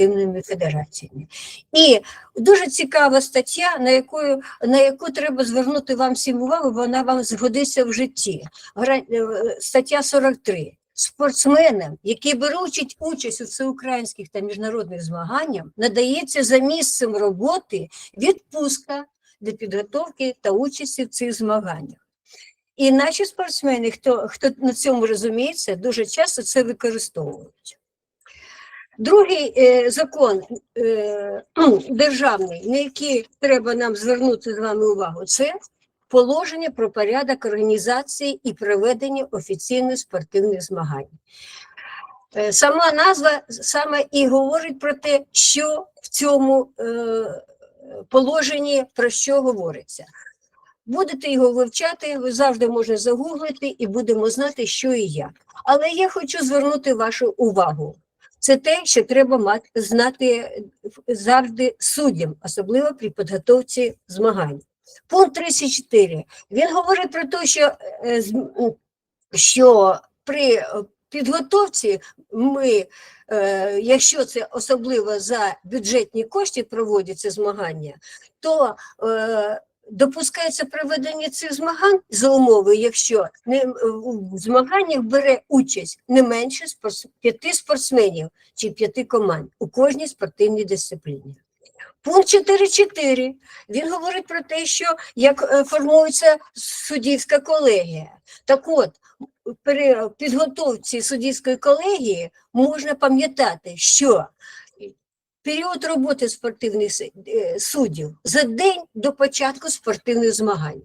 спортивними федераціями. І дуже цікава стаття, на яку, на яку треба звернути вам всім увагу, бо вона вам згодиться в житті. Е, Стаття 43. Спортсменам, які беруть участь у всеукраїнських та міжнародних змаганнях, надається за місцем роботи відпустка для підготовки та участі в цих змаганнях. І наші спортсмени, хто, хто на цьому розуміється, дуже часто це використовують. Другий е, закон е, державний, на який треба нам звернути з вами увагу, це положення про порядок організації і проведення офіційних спортивних змагань. Е, Сама назва саме і говорить про те, що в цьому е, положенні про що говориться. Будете його вивчати, ви завжди можете загуглити і будемо знати, що і як. Але я хочу звернути вашу увагу. Це те, що треба мати, знати завжди суддям, особливо при підготовці змагань. Пункт 34. Він говорить про те, що, е, що при підготовці ми, е, якщо це особливо за бюджетні кошти проводяться змагання, то е, допускається проведення цих змагань за умови, якщо в змаганнях бере участь не менше п'яти спортсменів чи п'яти команд у кожній спортивній дисципліні. Пункт 4.4. Він говорить про те, що як е, формується суддівська колегія. Так от, при підготовці суддівської колегії можна пам'ятати, що період роботи спортивних е, суддів за день до початку спортивних змагань.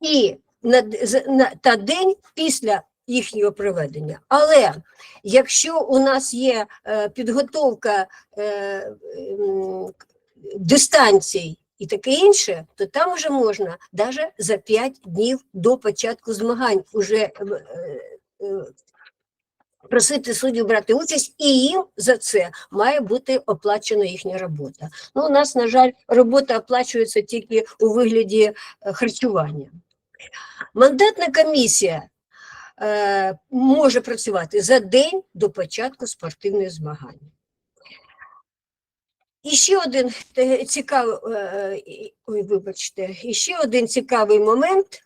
І на, на, та день після їхнього проведення. Але якщо у нас є е, підготовка е, м, дистанцій і таке інше, то там вже можна навіть за 5 днів до початку змагань уже е, е, просити суддів брати участь, і їм за це має бути оплачена їхня робота. Ну, у нас, на жаль, робота оплачується тільки у вигляді е, харчування. Мандатна комісія е, може працювати за день до початку спортивних змагань. І ще один е, цікавий, е, ой, вибачте, ще один цікавий момент,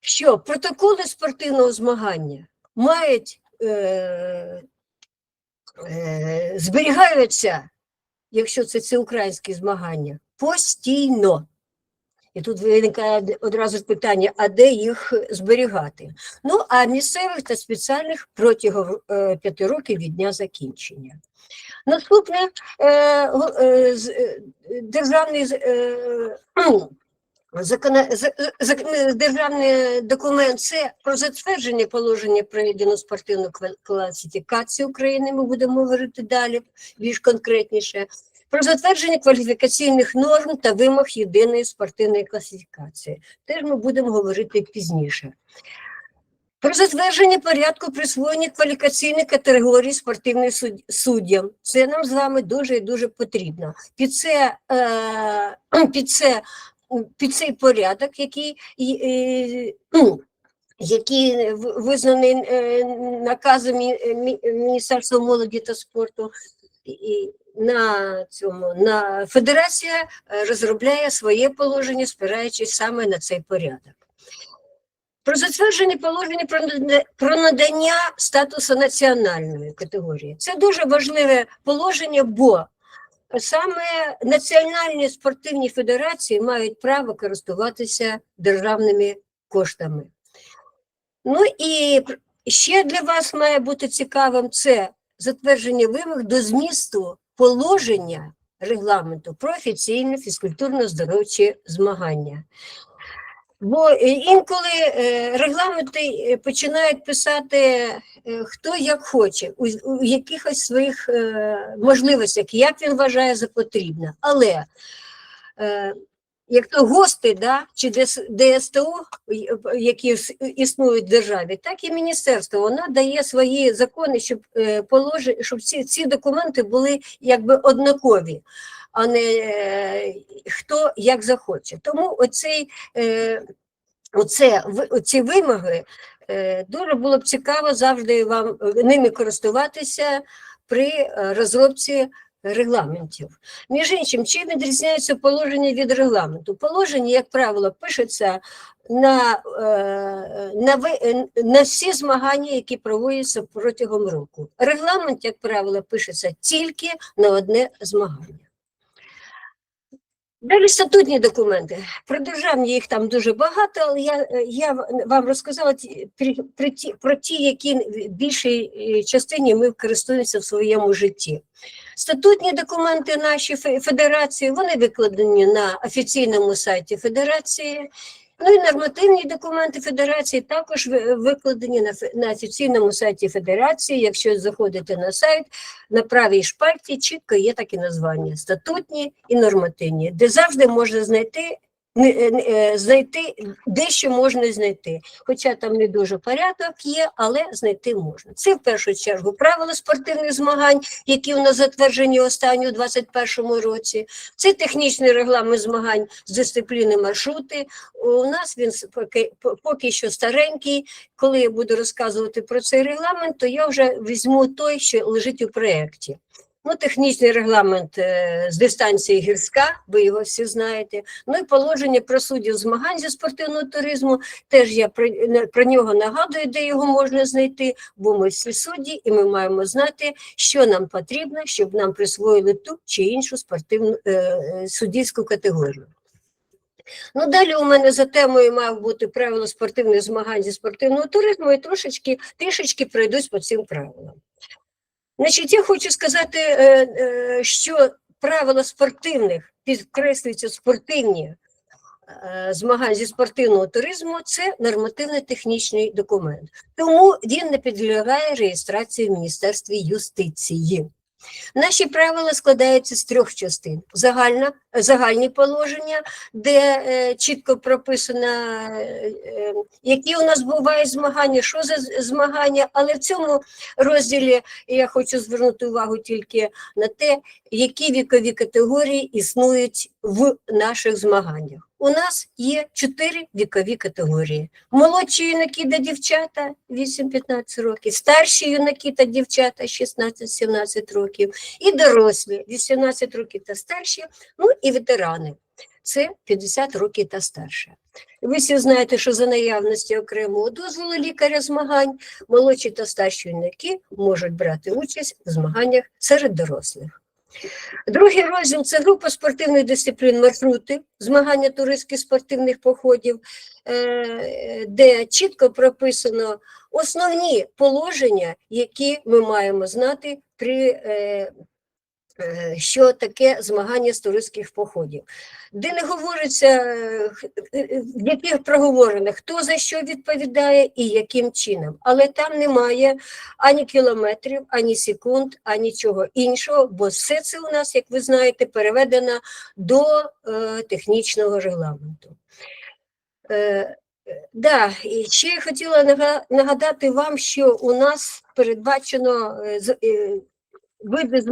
що протоколи спортивного змагання мають е, е, зберігаються, якщо це всеукраїнські змагання, постійно. І тут виникає одразу ж питання, а де їх зберігати? Ну, а місцевих та спеціальних протягом е, п'яти років від дня закінчення. Наступне е, е, е, державний е, закона- е, державний документ це про затвердження положення про єдину спортивну класифікацію України. Ми будемо говорити далі більш конкретніше. Про затвердження кваліфікаційних норм та вимог єдиної спортивної класифікації. Теж ми будемо говорити пізніше. Про затвердження порядку присвоєння кваліфікаційних категорій спортивним суд- суддям. Це нам з вами дуже і дуже потрібно. Під це, е, під це, під цей порядок, який, е, який визнаний е, наказом Мі- Мі- Міністерства молоді та спорту, і на цьому на федерація е, розробляє своє положення, спираючись саме на цей порядок. Про затвердження положення про надання статусу національної категорії. Це дуже важливе положення, бо саме національні спортивні федерації мають право користуватися державними коштами. Ну і ще для вас має бути цікавим це затвердження вимог до змісту положення регламенту про офіційне фізкультурно-здоровчі змагання. Бо е, інколи е, регламенти е, починають писати хто як хоче, у, якихось своїх можливостях, як він вважає за потрібне. Але як то ГОСТи, да, чи ДС, ДСТУ, які існують в державі, так і міністерство, воно дає свої закони, щоб, положи, щоб ці, ці документи були якби однакові, а не е, хто як захоче. Тому оцей, е, оце, оці вимоги е, дуже було б цікаво завжди вам ними користуватися при розробці регламентів. Між іншим, чим відрізняється положення від регламенту? Положення, як правило, пишеться на, на, на всі змагання, які проводяться протягом року. Регламент, як правило, пишеться тільки на одне змагання. Далі статутні документи. Про державні їх там дуже багато, але я, е, я вам розказала при- при ті- про ті, які в більшій е, частині ми користуємося в своєму житті. Статутні документи наші фе- федерації, вони викладені на офіційному сайті федерації. Ну і нормативні документи федерації також ви- викладені на, на офіційному сайті федерації. Якщо заходите на сайт, на правій шпальті чітко є такі названня: статутні і нормативні, де завжди можна знайти. Е, е, Знайти дещо можна знайти, хоча там не дуже порядок є, але знайти можна. Це в першу чергу правила спортивних змагань, які у нас затверджені останні у 2021 році. Це технічний регламент змагань з дисципліни маршрути. У нас він поки, по- поки що старенький. Коли я буду розказувати про цей регламент, то я вже візьму той, що лежить у проєкті. Ну, технічний регламент е, з дистанції гірська, ви його всі знаєте. Ну і положення про суддів змагань зі спортивного туризму. Теж я про, про нього нагадую, де його можна знайти, бо ми всі судді, і ми маємо знати, що нам потрібно, щоб нам присвоїли ту чи іншу спортивну е, е, суддівську категорію. Ну, далі у мене за темою мав бути правила спортивних змагань зі спортивного туризму, і трошечки, трішечки пройдусь по цим правилам. Значить, я хочу сказати, е, е, що правила спортивних, підкреслюються спортивні е, змагань зі спортивного туризму, це нормативно-технічний документ. Тому він не підлягає реєстрації в Міністерстві юстиції. Наші правила складаються з трьох частин: Загальна, загальні положення, де е, чітко прописано, е, е, які у нас бувають змагання, що за змагання, але в цьому розділі я хочу звернути увагу тільки на те, які вікові категорії існують в наших змаганнях. У нас є чотири вікові категорії: молодші юнаки та дівчата 8-15 років, старші юнаки та дівчата 16-17 років, і дорослі 18 років та старші, ну і ветерани. Це 50 років та старше. Ви всі знаєте, що за наявності окремого дозволу лікаря змагань молодші та старші юнаки можуть брати участь в змаганнях серед дорослих. Другий розділ це група спортивних дисциплін маршрути, змагання туристських спортивних походів, е, де чітко прописано основні положення, які ми маємо знати при е, що таке змагання з туристських походів, де не говориться, е, е, в яких проговорено, хто за що відповідає і яким чином. Але там немає ані кілометрів, ані секунд, ані чого іншого, бо все це у нас, як ви знаєте, переведено до е, технічного регламенту. Е, е, Да, і ще я хотіла нагадати вам, що у нас передбачено е, е, види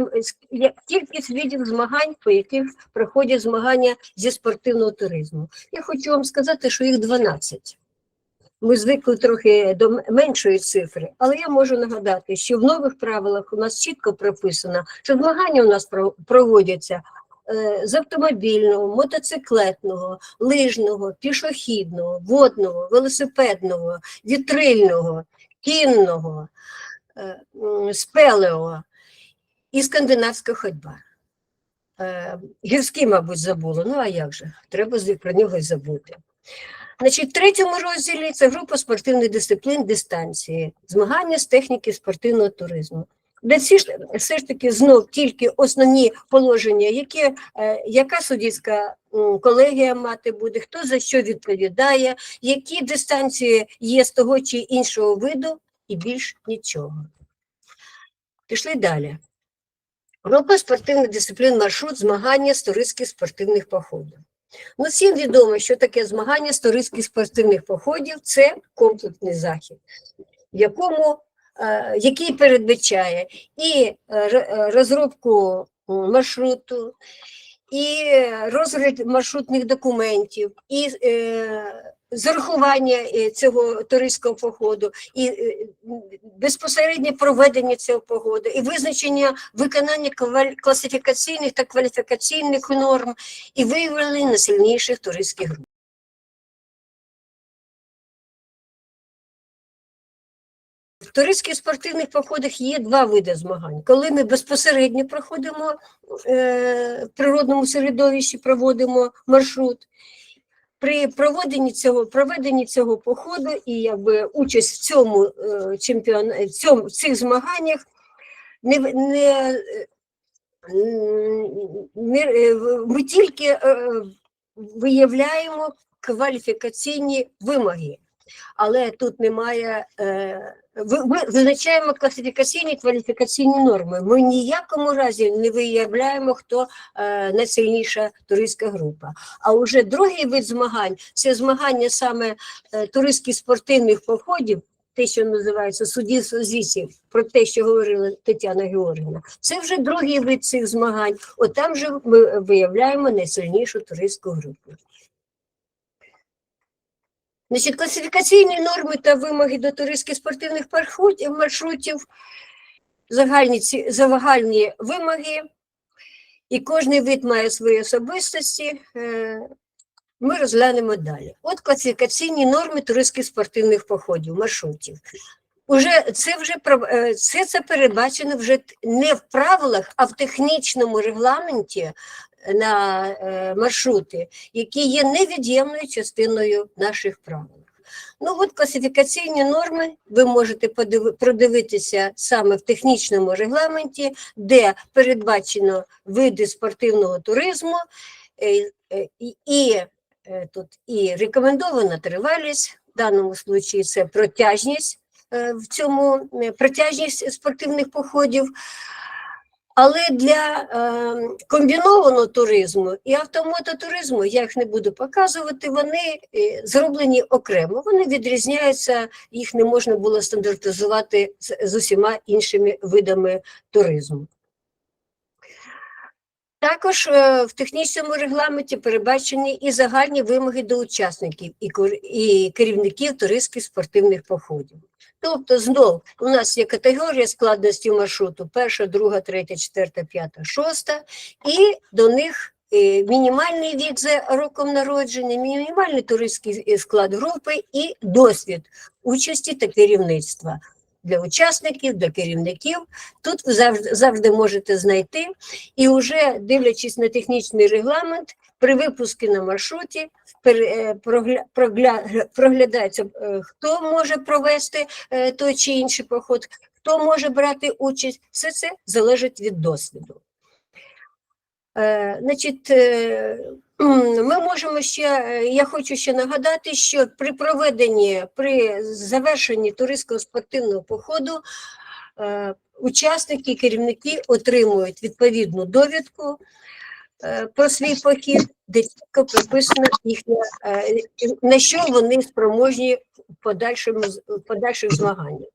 кількість видів змагань, по яких проходять змагання зі спортивного туризму. Я хочу вам сказати, що їх 12. Ми звикли трохи до меншої цифри, але я можу нагадати, що в нових правилах у нас чітко прописано, що змагання у нас про- проводяться е, з автомобільного, мотоциклетного, лижного, пішохідного, водного, велосипедного, вітрильного, кінного, е, спелео і скандинавська ходьба. Е, Гірський, мабуть, забула. Ну а як же? Треба про нього й забути. Значить, в третьому розділі це група спортивних дисциплін дистанції, змагання з техніки спортивного туризму. Де всі все ж таки знов тільки основні положення, які, е, яка суддівська колегія мати буде, хто за що відповідає, які дистанції є з того чи іншого виду, і більш нічого. Пішли далі. Група спортивних дисциплін маршрут змагання з туристських спортивних походів. Ну, всім відомо, що таке змагання з туристських спортивних походів це комплексний захід, в якому, е, який передбачає і е, е, розробку маршруту, і розгляд маршрутних документів, і зарахування е, цього туристського походу, і е, безпосереднє проведення цього походу, і визначення виконання класифікаційних та кваліфікаційних норм, і виявлення найсильніших туристських груп. В туристських спортивних походах є два види змагань. Коли ми безпосередньо проходимо е, в природному середовищі, проводимо маршрут. При проведенні цього, проведенні цього походу і якби участь в цьому е, чемпіон, в цьому в цих змаганнях не, не, е, не, е, ми тільки е, виявляємо кваліфікаційні вимоги, але тут немає. Е, ми визначаємо класифікаційні кваліфікаційні норми. Ми ніякому разі не виявляємо, хто е, найсильніша туристська група. А вже другий вид змагань це змагання саме е, туристських спортивних походів. Те, що називається судді звісів, про те, що говорила Тетяна Георгівна, це вже другий вид цих змагань. От там же ми виявляємо найсильнішу туристську групу. Значить, класифікаційні норми та вимоги до туристських спортивних маршрутів, загальні, загальні вимоги, і кожний вид має свої особистості. е, Ми розглянемо далі. От класифікаційні норми туристських спортивних походів, маршрутів. Уже це вже це, це передбачено вже не в правилах, а в технічному регламенті на е, маршрути, які є невід'ємною частиною наших правил. Ну от класифікаційні норми ви можете продивитися саме в технічному регламенті, де передбачено види спортивного туризму е, е, і, тут і рекомендована тривалість, в даному случаї це протяжність в цьому протяжність спортивних походів. Але для е, комбінованого туризму і автомототуризму, я їх не буду показувати, вони е, зроблені окремо. Вони відрізняються, їх не можна було стандартизувати з, з усіма іншими видами туризму. Також е, в технічному регламенті передбачені і загальні вимоги до учасників і, керівників туристських спортивних походів. Тобто, знов у нас є категорія складності маршруту: перша, друга, третя, четверта, п'ята, шоста, і до них е, мінімальний вік за роком народження, мінімальний туристський е, склад групи і досвід участі та керівництва. Для учасників, для керівників. Тут завжди, завжди можете знайти, і вже дивлячись на технічний регламент, при випуску на маршруті е, прогля- прогля- проглядається, е, хто може провести е, той чи інший поход, хто може брати участь. Все це залежить від досвіду. Значить, ми можемо ще, я хочу ще нагадати, що при проведенні, при завершенні туристського спортивного походу учасники керівники отримують відповідну довідку про свій похід, де чітко прописано їхня, е, на що вони спроможні в подальших змаганнях.